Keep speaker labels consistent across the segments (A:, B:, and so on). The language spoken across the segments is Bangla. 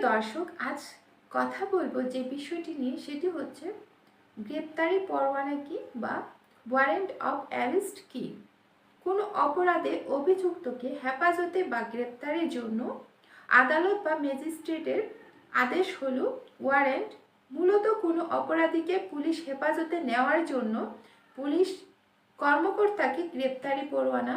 A: দর্শক, আজ কথা বলব যে বিষয়টি নিয়ে, সেটি হচ্ছে গ্রেপ্তারি পরোয়ানা কি বা ওয়ারেন্ট অফ অ্যারেস্ট কি? কোনো অপরাধে অভিযুক্তকে হেফাজতে বা গ্রেপ্তারের জন্য আদালত বা ম্যাজিস্ট্রেটের আদেশ হলো ওয়ারেন্ট মূলত কোনো অপরাধীকে পুলিশ হেফাজতে নেওয়ার জন্য পুলিশ কর্মকর্তাকে গ্রেপ্তারি পরোয়ানা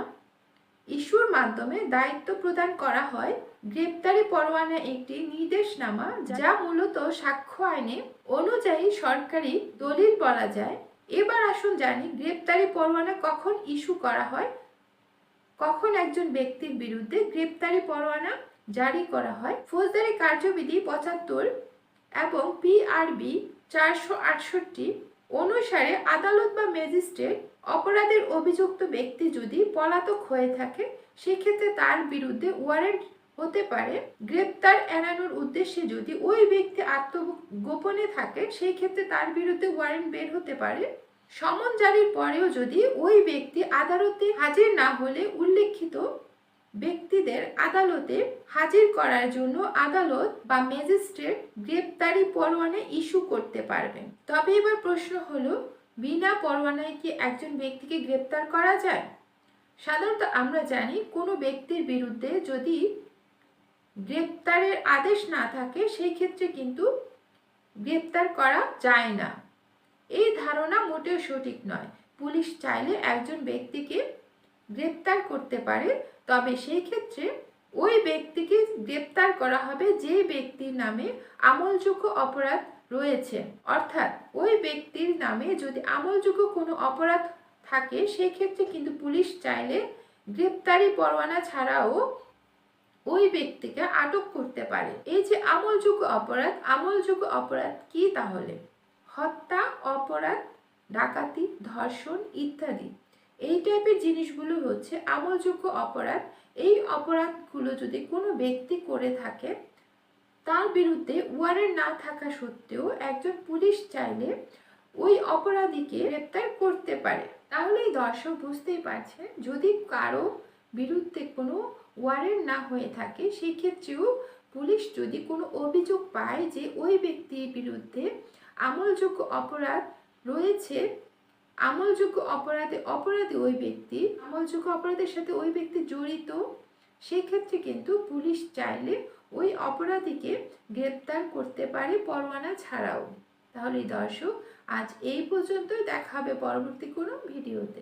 A: ইস্যুর মাধ্যমে দায়িত্ব প্রদান করা হয় গ্রেপ্তারি পরোয়ানা একটি নির্দেশনামা যা মূলত সাক্ষ্য আইনে অনুযায়ী সরকারি দলিল বলা যায়। এবার আসুন জানি গ্রেপ্তারি পরোয়ানা কখন ইস্যু করা হয়। কখন একজন ব্যক্তির বিরুদ্ধে গ্রেপ্তারি পরোয়ানা জারি করা হয়। ফৌজদারি কার্যবিধি পঁচাত্তর এবং পিআরবি চারশো আটষট্টি অনুসারে আদালত বা ম্যাজিস্ট্রেট অপরাধের অভিযুক্ত ব্যক্তি যদি পলাতক হয়ে থাকে, সেক্ষেত্রে তার বিরুদ্ধে ওয়ারেন্ট হতে পারে। গ্রেপ্তার এড়ানোর উদ্দেশ্যে যদি ওই ব্যক্তি আত্মগোপনে থাকে সেই ক্ষেত্রে তার বিরুদ্ধে ওয়ারেন্ট বের হতে পারে। সমন জারির পরেও যদি ওই ব্যক্তি আদালতে হাজির না হলে উল্লেখিত ব্যক্তিদের আদালতে হাজির করার জন্য আদালত বা ম্যাজিস্ট্রেট গ্রেপ্তারি পরোয়ানা ইস্যু করতে পারবেন। তবে এবার প্রশ্ন হলো, বিনা পরোয়ানায় কি একজন ব্যক্তিকে গ্রেপ্তার করা যায়? সাধারণত আমরা জানি কোনো ব্যক্তির বিরুদ্ধে যদি গ্রেপ্তারের আদেশ না থাকে, সেই ক্ষেত্রে কিন্তু গ্রেপ্তার করা যায় না। এই ধারণা মোটেও সঠিক নয়। পুলিশ চাইলে একজন ব্যক্তিকে গ্রেপ্তার করতে পারে তবে সেই ক্ষেত্রে ওই ব্যক্তিকে গ্রেপ্তার করা হবে যে ব্যক্তির নামে আমলযোগ্য অপরাধ রয়েছে। অর্থাৎ ওই ব্যক্তির নামে যদি আমলযোগ্য কোনো অপরাধ থাকে সেই ক্ষেত্রে কিন্তু পুলিশ চাইলে গ্রেপ্তারি পরোয়ানা ছাড়াও ওই ব্যক্তিকে আটক করতে পারে। এই যে আমলযোগ্য অপরাধ আমলযোগ্য অপরাধ কি তাহলে? হত্যা, অপরাধ, ডাকাতি, ধর্ষণ ইত্যাদি। এই টাইপের জিনিসগুলো হচ্ছে আমলযোগ্য অপরাধ। এই অপরাধগুলো যদি কোনো ব্যক্তি করে থাকে, তার বিরুদ্ধে ওয়ারেন্ট না থাকা সত্ত্বেও একজন পুলিশ চাইলে ওই অপরাধীকে গ্রেপ্তার করতে পারে। তাহলেই দর্শক বুঝতেই পারছে যদি কারও বিরুদ্ধে কোনো ওয়ারেন্ট না হয়ে থাকে সেই ক্ষেত্রেও পুলিশ যদি কোনো অভিযোগ পায় যে ওই ব্যক্তির বিরুদ্ধে আমলযোগ্য অপরাধ রয়েছে আমলযোগ্য অপরাধে অপরাধী ওই ব্যক্তি, আমলযোগ্য অপরাধের সাথে ওই ব্যক্তি জড়িত, সেক্ষেত্রে কিন্তু পুলিশ চাইলে ওই অপরাধীকে গ্রেপ্তার করতে পারে পরোয়ানা ছাড়াও। তাহলে দর্শক, আজ এই পর্যন্তই। দেখা হবে পরবর্তী কোনো ভিডিওতে।